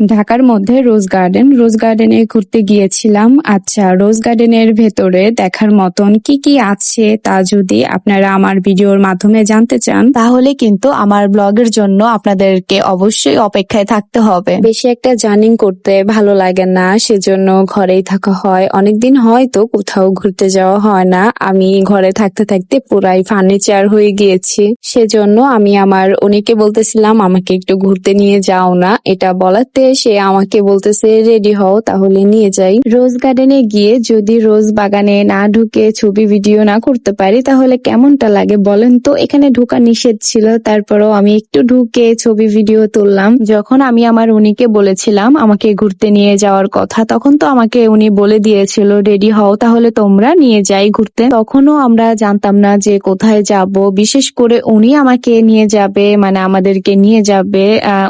ঢাকার মধ্যে রোজ গার্ডেন। রোজ গার্ডেনে ঘুরতে গিয়েছিলাম। আচ্ছা রোজ গার্ডেনের ভেতরে দেখার মতন কি কি আছে তা যদি আপনারা আমার ভিডিওর মাধ্যমে জানতে চান? তাহলে কিন্তু আমার ব্লগের জন্য আপনাদেরকে অবশ্যই অপেক্ষায় থাকতে হবে। বেশি একটা জার্নিং করতে ভালো লাগে না সেজন্য ঘরেই থাকা হয়। অনেকদিন হয়তো কোথাও ঘুরতে যাওয়া হয় না। আমি ঘরে থাকতে থাকতে পুরাই ফার্নিচার হয়ে গিয়েছি। সেজন্য আমি আমার অনেকে বলতেছিলাম আমাকে একটু ঘুরতে নিয়ে যাও না। এটা বলাতে সে আমাকে বলতেছে, রেডি হও, তাহলে নিয়ে যাই। রোজ গার্ডেনে গিয়ে যদি রোজ বাগানে না ঢুকে ছবি, ভিডিও না করতে পারি, তাহলে কেমনটা লাগে বলেন তো? এখানে ঢোকা নিষেধ ছিল, তারপরেও আমি একটু ঢুকে ছবি, ভিডিও তুললাম। যখন আমি আমার উনিকে বলেছিলাম আমাকে ঘুরতে নিয়ে যাওয়ার কথা, তখন তো আমাকে উনি বলে দিয়েছিল, রেডি হও, তাহলে তোমরা নিয়ে যাই ঘুরতে। তখনও আমরা জানতাম না যে কোথায় যাব। বিশেষ করে উনি আমাকে নিয়ে যাবে মানে আমাদেরকে নিয়ে যাবে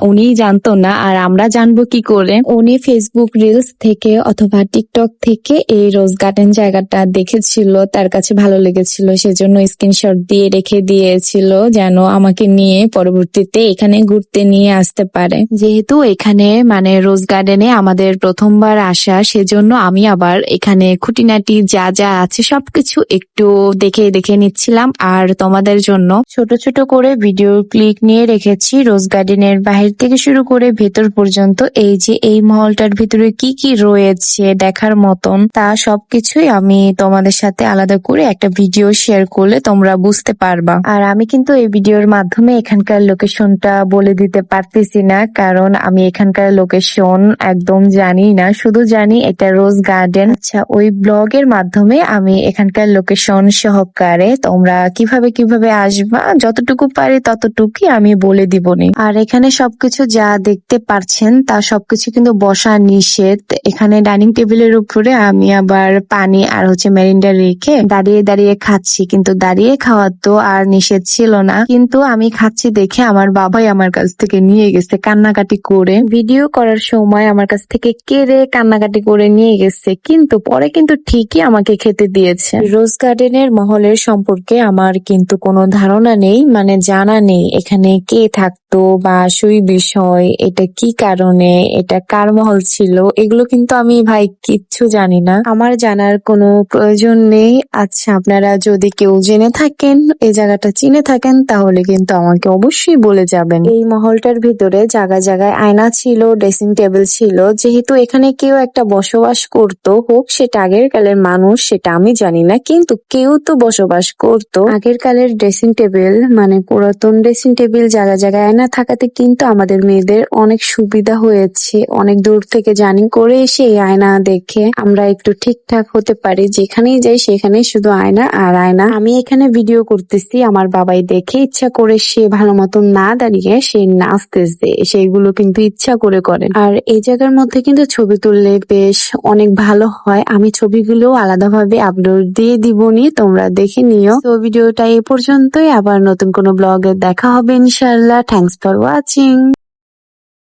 উনি জানতো না, আর আমরা জানব কি করে? উনি ফেসবুক রিলস থেকে অথবা টিকটক থেকে এই রোজ গার্ডেন জায়গাটা দেখেছিল, তার কাছে ভালো লেগেছিল, সেজন্য স্ক্রিনশট দিয়ে রেখে দিয়েছিল যেন আমাকে নিয়ে পরবর্তীতে এখানে ঘুরতে নিয়ে আসতে পারে। যেহেতু এখানে মানে রোজ গার্ডেনে আমাদের প্রথমবার আসা, সেজন্য আমি আবার এখানে খুঁটিনাটি যা যা আছে সবকিছু একটু দেখে দেখে নিচ্ছিলাম। আর তোমাদের জন্য ছোট ছোট করে ভিডিও ক্লিক নিয়ে রেখেছি, রোজ গার্ডেনের বাহির থেকে শুরু করে ভেতর পর্যন্ত। এই যে এই মহলটার ভিতরে কি কি রয়েছে দেখার মতন, তা সবকিছুই আমি তোমাদের সাথে আলাদা করে একটা ভিডিও শেয়ার করলে তোমরা বুঝতে পারবা। আর আমি কিন্তু এই ভিডিওর মাধ্যমে এখানকার লোকেশনটা বলে দিতে পারতেছি না, কারণ আমি এখানকার লোকেশন একদম জানি না। শুধু জানি এটা রোজ গার্ডেন আচ্ছা ওই ব্লগের মাধ্যমে আমি এখানকার লোকেশন সহকারে তোমরা কীভাবে কীভাবে আসবা, যতটুকু পারি ততটুকুই আমি বলে দিবনি। আর এখানে সবকিছু যা দেখতে পারছেন তা সবকিছু কিন্তু বসা নিষেধ। এখানে ডাইনিং টেবিলের উপরে আমি আবার পানি আর হচ্ছে মেরিন্ডা রেখে দাঁড়িয়ে দাঁড়িয়ে খাচ্ছি। কিন্তু দাঁড়িয়ে খাওয়া তো আর নিষেধ ছিল না। কিন্তু আমি খাচ্ছি দেখে আমার বাবাই আমার কাছ থেকে নিয়ে গেছে কান্নাকাটি করে। ভিডিও করার সময় আমার কাছ থেকে কেড়ে কান্নাকাটি করে নিয়ে গেছে? কিন্তু পরে কিন্তু ঠিকই আমাকে খেতে দিয়েছে। রোজ গার্ডেনের মহলের সম্পর্কে আমার কিন্তু কোনো ধারণা নেই মানে জানা নেই। এখানে কে থাকতো বা সুই বিষয়, এটা কি কারণে এটা কার মহল ছিল, এগুলো কিন্তু আমি ভাই কিচ্ছু জানি না। আমার জানার কোনো প্রয়োজন নেই। আচ্ছা আপনারা যদি কেউ জেনে থাকেন এই জায়গাটা চিনে থাকেন, তাহলে কিন্তু আমাকে অবশ্যই বলে যাবেন। এই মহলটার ভিতরে জায়গায় জায়গায় আয়না ছিল ড্রেসিং টেবিল ছিল। যেহেতু এখানে কেউ একটা বসবাস করত, হোক সেটা আগের কালের মানুষ, সেটা আমি জানি না, কিন্তু কেউ তো বসবাস করত। আগের কালের ড্রেসিং টেবিল মানে পুরাতন ড্রেসিং টেবিল জায়গা জায়গায় আয়না থাকাতে কিন্তু আমাদের মেয়েদের অনেক সুবিধা হয়েছে। অনেক দূর থেকে জার্নি করে এসে এই আয়না দেখে আমরা একটু ঠিকঠাক হতে পারি। যেখানেই যাই সেখানেই শুধু আয়না আর আয়না। আমি এখানে ভিডিও করতেছি। আমার বাবাই দেখে ইচ্ছা করে সে ভালো মতন না দাঁড়িয়ে সে নাচতেছে। সেইগুলো কিন্তু ইচ্ছা করে করেন আর এই জায়গার মধ্যে কিন্তু ছবি তুললে বেশ অনেক ভালো হয়। আমি ছবিগুলো আলাদাভাবে আপলোড দিয়ে দিবনি। তোমরা দেখে নিও। তো ভিডিওটা এই পর্যন্তই। আবার নতুন কোনো ব্লগে দেখা হবে ইনশাল্লাহ থ্যাংকস ফর ওয়াচিং